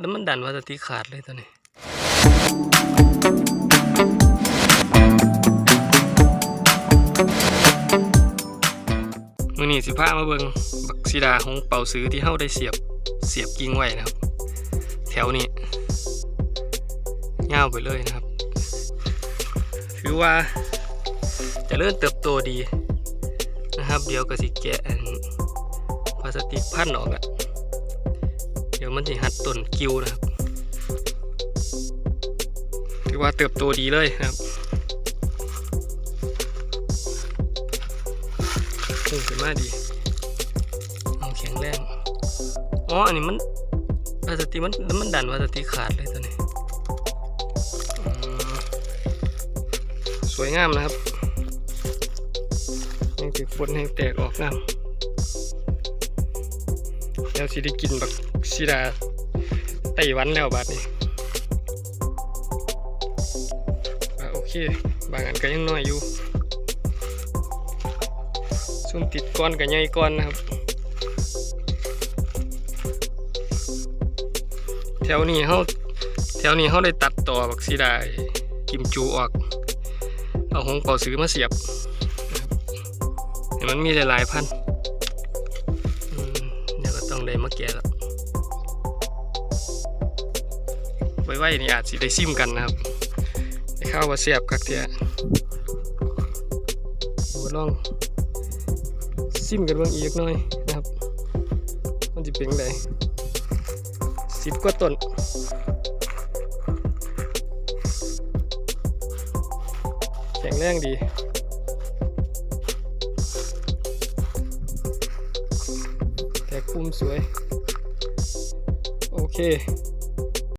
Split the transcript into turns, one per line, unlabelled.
แล้วมันดันวาสติขาดเลยตัวนี้มือนี่สิพามาเบิงบักซีดาของเป่าซื้อที่เฮาได้เสียบเสียบกิ่งไว้นะครับ แถวนี้ยาไปเลยนะครับ ถือว่าจะเริ่มเติบโตดีนะครับ เดี๋ยวก็สิแกะพลาสติกพันออกอะ เดี๋ยวมันจะหัดต้นกิวนะครับถือว่าเติบโตดีเลยนะครับพุ่งขึ้นมาดีเอาแข็งแรงอ๋ออันนี้มันพลาสติมันมันดันพลาสติขาดเลยตัวนี้สวยงามนะครับยังติดฝนให้แตกออกน้ำ แล้วสิได้กินบักซีดาไต้หวันแล้วบาดนี้โอเค บางอันก็ยังน้อยอยู่ซุ่มติดก้อนกับใหญ่ก้อนนะครับ แถวนี้เขาแถวนี้เขาได้ตัดต่อบักซีดากิมจูออก เอาหงเป่าซื้อมาเสียบ เห็นมันมีหลายๆพันธุ์ ต้องได้มาแกะแล้วไว้ๆนี่อาจสิได้ซิมกันนะครับได้ข้าวว่าเสียบคักเทียมาลองซิมกันเบางอีกหน่อยนะครับ มันจะเป็นไงสิบกว่าต้นแข็งแรงดี พุ่มสวย โอเค